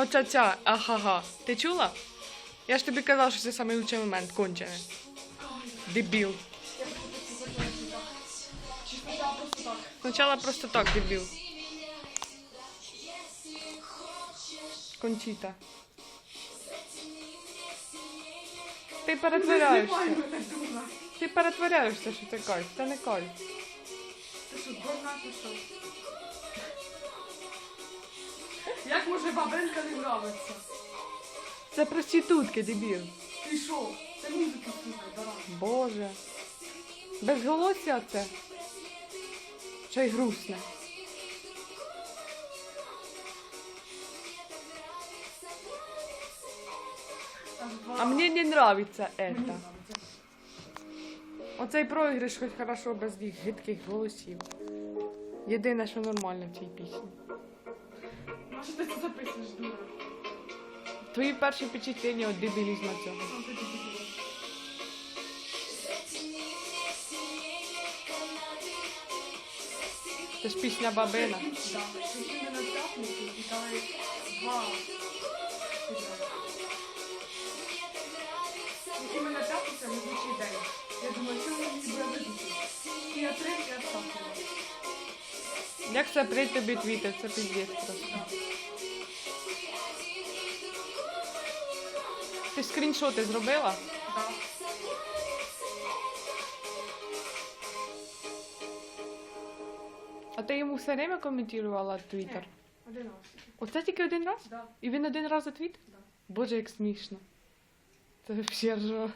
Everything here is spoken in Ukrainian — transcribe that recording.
Оця ця, ахага. Ти чула? Я ж тобі казала, що це найкращий момент, кончене. Дебіл. Спочатку просто так, дебіл. Кончіта. Ти перетворяєшся. Знімай мене, дура. Ти перетворяєшся, що це кайф. Це не кайф. Ти що, дурна чи що? Як може бабенка не нравиться? Це проститутки, дебіл. Ти що? Це музика слухай, баран. Боже. Безголосся це. Ще й грустне. А мені не нравится это. нравиться. Оцей проіграш хоч хорошо без їх гидких голосів. Єдине, що нормально в цій пісні. На що ти це записуєш, дура? Твої перші впечатлення від дебілізму цього. Дебіл. Це ж пісня бабина. Да. Прийшли ми на. І Як це при тобі твітер? Це піздець просто. Ти скріншоти зробила? А ти йому все время коментувала твіттер? Один раз. Оце тільки один раз? Да. І він один раз отвіт? Да. Боже, як смішно. Це взагалі ржо.